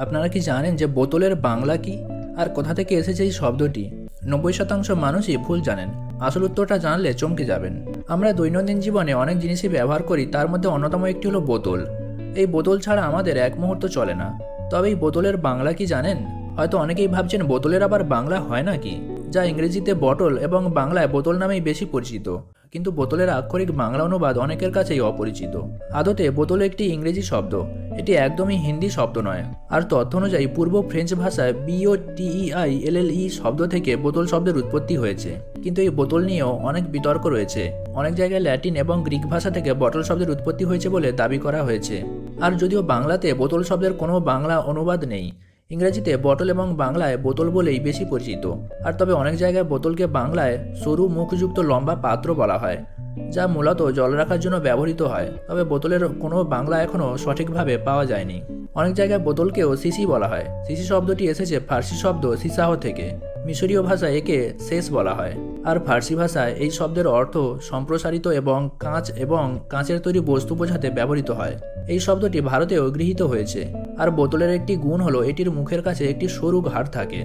আপনারা কি জানেন যে বোতলের বাংলা কি? আর কোথা থেকে এসেছে এই শব্দটি? নব্বই শতাংশ মানুষই ভুল জানেন। আসল উত্তরটা জানলে চমকে যাবেন। আমরা দৈনন্দিন জীবনে অনেক জিনিসই ব্যবহার করি, তার মধ্যে অন্যতম একটি হলো বোতল। এই বোতল ছাড়া আমাদের এক মুহূর্ত চলে না। তবে এই বোতলের বাংলা কি জানেন? হয়তো অনেকেই ভাবছেন বোতলের আবার বাংলা হয় নাকি? যা ইংরেজিতে বটল এবং বাংলায় বোতল নামেই বেশি পরিচিত। কিন্তু বোতলের আক্ষরিক বাংলা অনুবাদ অনেকের কাছেই অপরিচিত। আদতে বোতল একটি ইংরেজি শব্দ। এটি একদমই হিন্দি শব্দ নয়। আর তথ্য অনুযায়ী পূর্ব ফ্রেঞ্চ ভাষায় বিও টিইআই এল এল ই শব্দ থেকে বোতল শব্দের উৎপত্তি হয়েছে। কিন্তু এই বোতল নিয়েও অনেক বিতর্ক রয়েছে। অনেক জায়গায় ল্যাটিন এবং গ্রিক ভাষা থেকে বটল শব্দের উৎপত্তি হয়েছে বলে দাবি করা হয়েছে। আর যদিও বাংলাতে বোতল শব্দের কোনো বাংলা অনুবাদ নেই ইংরেজিতে বটল এবং বাংলায় বোতল বলেই বেশি পরিচিত। আর তবে অনেক জায়গায় বোতলকে বাংলায় সরু মুখযুক্ত লম্বা পাত্র বলা হয়, যা মূলত জল রাখার জন্য ব্যবহৃত হয়। তবে বোতলের কোনো বাংলা এখনও সঠিকভাবে পাওয়া যায়নি। অনেক জায়গায় বোতলকেও সিসি বলা হয়। সিসি শব্দটি এসেছে ফার্সি শব্দ সিসাহ থেকে। মিশরীয় ভাষায় একে শেষ বলা হয়। আর ফার্সি ভাষায় এই শব্দের অর্থ সম্প্রসারিত এবং কাঁচ এবং কাঁচের তৈরি বস্তু বোঝাতে ব্যবহৃত হয়। এই শব্দটি ভারতেও গৃহীত হয়েছে। আর বোতলের একটি গুণ হলো এটির মুখের কাছে একটি সরু ঘাট থাকে।